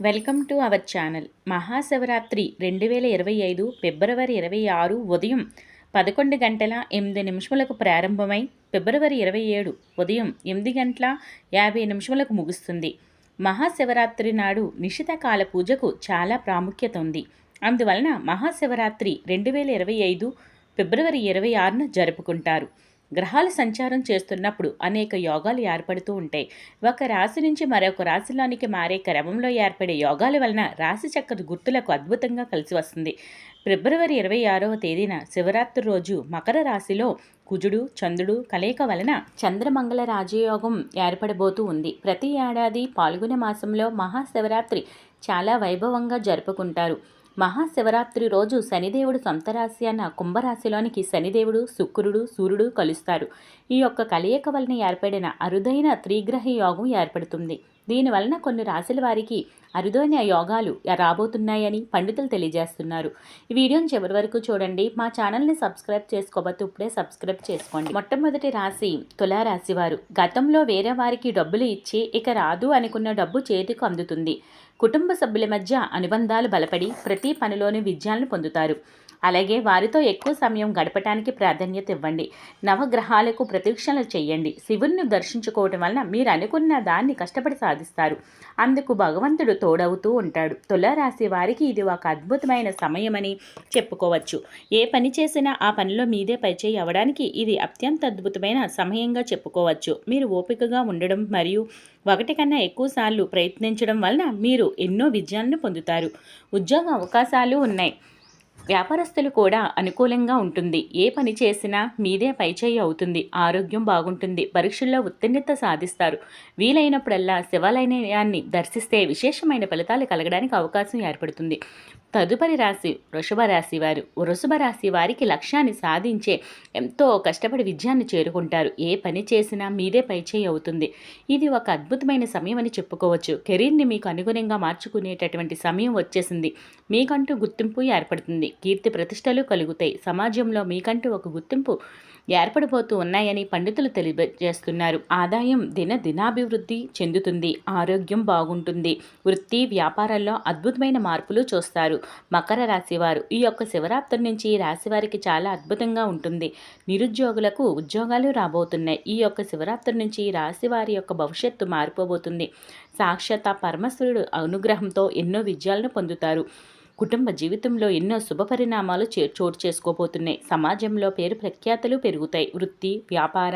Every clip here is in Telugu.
Welcome to our channel. Mahashivratri రెండు వేల ఇరవై ఐదు ఫిబ్రవరి ఇరవై ఆరు ఉదయం పదకొండు గంటల ఎనిమిది నిమిషములకు ప్రారంభమై ఫిబ్రవరి ఇరవై ఏడు ఉదయం ఎనిమిది గంటల యాభై నిమిషములకు ముగుస్తుంది. మహాశివరాత్రి నాడు నిశితకాల పూజకు చాలా ప్రాముఖ్యత ఉంది. అందువలన మహాశివరాత్రి రెండు వేల ఇరవై ఐదు ఫిబ్రవరి ఇరవై ఆరున జరుపుకుంటారు. గ్రహాలు సంచారం చేస్తున్నప్పుడు అనేక యోగాలు ఏర్పడుతూ ఉంటాయి. ఒక రాశి నుంచి మరొక రాశిలోనికి మారే క్రమంలో ఏర్పడే యోగాల వలన రాశి చక్ర గుర్తులకు అద్భుతంగా కలిసి వస్తుంది. ఫిబ్రవరి ఇరవై ఆరవ తేదీన శివరాత్రి రోజు మకర రాశిలో కుజుడు చంద్రుడు కలయిక వలన చంద్రమంగళ రాజయోగం ఏర్పడబోతూ ఉంది. ప్రతి ఏడాది పాల్గొనే మాసంలో మహాశివరాత్రి చాలా వైభవంగా జరుపుకుంటారు. మహాశివరాత్రి రోజు శనిదేవుడు సొంత రాశి అన్న కుంభరాశిలోనికి శనిదేవుడు శుక్రుడు సూర్యుడు కలుస్తారు. ఈ యొక్క కలయిక వలన ఏర్పడిన అరుదైన త్రిగ్రహ యోగం ఏర్పడుతుంది. దీనివలన కొన్ని రాశుల వారికి అరుదైన యోగాలు రాబోతున్నాయని పండితులు తెలియజేస్తున్నారు. ఈ వీడియోని చివరి వరకు చూడండి. మా ఛానల్ని సబ్స్క్రైబ్ చేసుకోబోతే ఇప్పుడే సబ్స్క్రైబ్ చేసుకోండి. మొట్టమొదటి రాశి తులారాశి వారు. గతంలో వేరే వారికి డబ్బులు ఇచ్చి ఇక రాదు అనుకున్న డబ్బు చేతికి అందుతుంది. కుటుంబ సభ్యుల మధ్య అనుబంధాలు బలపడి ప్రతి పనిలోని విజయాలను పొందుతారు. అలాగే వారితో ఎక్కువ సమయం గడపటానికి ప్రాధాన్యత ఇవ్వండి. నవగ్రహాలకు ప్రతీక్షలు చేయండి. శివుణ్ణి దర్శించుకోవటం వలన మీరు అనుకున్న దాన్ని కష్టపడి సాధిస్తారు. అందుకు భగవంతుడు తోడవుతూ ఉంటాడు. తులారాశి వారికి ఇది ఒక అద్భుతమైన సమయమని చెప్పుకోవచ్చు. ఏ పని చేసినా ఆ పనిలో మీదే పరిచయం అవ్వడానికి ఇది అత్యంత అద్భుతమైన సమయంగా చెప్పుకోవచ్చు. మీరు ఓపికగా ఉండడం మరియు ఒకటి కన్నా ఎక్కువ సార్లు ప్రయత్నించడం వలన మీరు ఎన్నో విజయాలను పొందుతారు. ఉద్యోగ అవకాశాలు ఉన్నాయి. వ్యాపారస్తులు కూడా అనుకూలంగా ఉంటుంది. ఏ పని చేసినా మీదే పైచేయి అవుతుంది. ఆరోగ్యం బాగుంటుంది. పరీక్షల్లో ఉత్తీర్ణత సాధిస్తారు. వీలైనప్పుడల్లా శివాలయాన్ని దర్శిస్తే విశేషమైన ఫలితాలు కలగడానికి అవకాశం ఏర్పడుతుంది. తదుపరి రాశి వృషభ రాశి వారు. వృషభ రాశి వారికి లక్ష్యాన్ని సాధించే ఎంతో కష్టపడి విజయాన్ని చేరుకుంటారు. ఏ పని చేసినా మీదే పైచేయి అవుతుంది. ఇది ఒక అద్భుతమైన సమయం అని చెప్పుకోవచ్చు. కెరీర్ని మీకు అనుగుణంగా మార్చుకునేటటువంటి సమయం వచ్చేసింది. మీకంటూ గుర్తింపు ఏర్పడుతుంది. కీర్తి ప్రతిష్టలు కలుగుతాయి. సమాజంలో మీకంటూ ఒక గుర్తింపు ఏర్పడిపోతూ ఉన్నాయని పండితులు తెలియజేస్తున్నారు. ఆదాయం దిన దినాభివృద్ధి చెందుతుంది. ఆరోగ్యం బాగుంటుంది. వృత్తి వ్యాపారాల్లో అద్భుతమైన మార్పులు చూస్తారు. మకర రాశివారు ఈ యొక్క శివరాత్రి నుంచి రాశివారికి చాలా అద్భుతంగా ఉంటుంది. నిరుద్యోగులకు ఉద్యోగాలు రాబోతున్నాయి. ఈ యొక్క శివరాత్రి నుంచి రాశివారి యొక్క భవిష్యత్తు మారిపోబోతుంది. సాక్షాత్ పరమశ్వరుడు అనుగ్రహంతో ఎన్నో విజయాలను పొందుతారు. కుటుంబ జీవితంలో ఎన్నో శుభ పరిణామాలు చోటు చేసుకోబోతున్నాయి. సమాజంలో పేరు ప్రఖ్యాతలు పెరుగుతాయి. వృత్తి వ్యాపార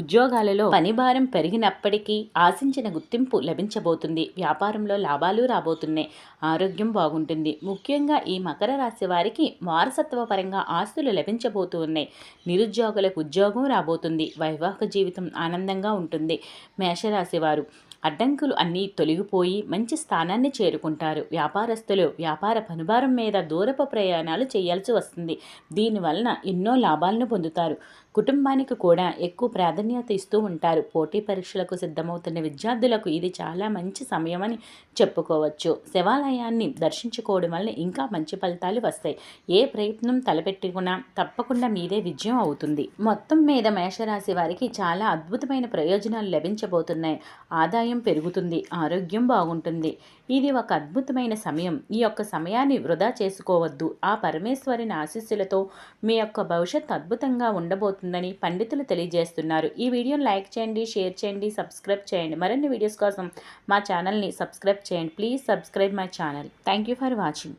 ఉద్యోగాలలో పనిభారం పెరిగినప్పటికీ ఆశించిన గుర్తింపు లభించబోతుంది. వ్యాపారంలో లాభాలు రాబోతున్నాయి. ఆరోగ్యం బాగుంటుంది. ముఖ్యంగా ఈ మకర రాశి వారికి వారసత్వ పరంగా ఆస్తులు లభించబోతూ ఉన్నాయి నిరుద్యోగులకు ఉద్యోగం రాబోతుంది. వైవాహిక జీవితం ఆనందంగా ఉంటుంది. మేషరాశి వారు అడ్డంకులు అన్నీ తొలగిపోయి మంచి స్థానాన్ని చేరుకుంటారు. వ్యాపారస్తులు వ్యాపార పనుభారం మీద దూరపు ప్రయాణాలు చేయాల్సి వస్తుంది. దీనివలన ఎన్నో లాభాలను పొందుతారు. కుటుంబానికి కూడా ఎక్కువ ప్రాధాన్యత ఇస్తూ ఉంటారు. పోటీ పరీక్షలకు సిద్ధమవుతున్న విద్యార్థులకు ఇది చాలా మంచి సమయం అని చెప్పుకోవచ్చు. శివాలయాన్ని దర్శించుకోవడం వల్ల ఇంకా మంచి ఫలితాలు వస్తాయి. ఏ ప్రయత్నం తలపెట్టుకున్నా తప్పకుండా మీదే విజయం అవుతుంది. మొత్తం మీద మేషరాశి వారికి చాలా అద్భుతమైన ప్రయోజనాలు లభించబోతున్నాయి. ఆదాయం ఆదాయం పెరుగుతుంది ఆరోగ్యం బాగుంటుంది. ఇది ఒక అద్భుతమైన సమయం. ఈ యొక్క సమయాన్ని వృధా చేసుకోవద్దు. ఆ పరమేశ్వరిని ఆశీస్సులతో మీ యొక్క భవిష్యత్ అద్భుతంగా ఉండబోతుందని పండితులు తెలియజేస్తున్నారు. ఈ వీడియోని లైక్ చేయండి షేర్ చేయండి సబ్స్క్రైబ్ చేయండి. మరిన్ని వీడియోస్ కోసం మా ఛానల్ని సబ్స్క్రైబ్ చేయండి. Please subscribe my channel. Thank you for watching.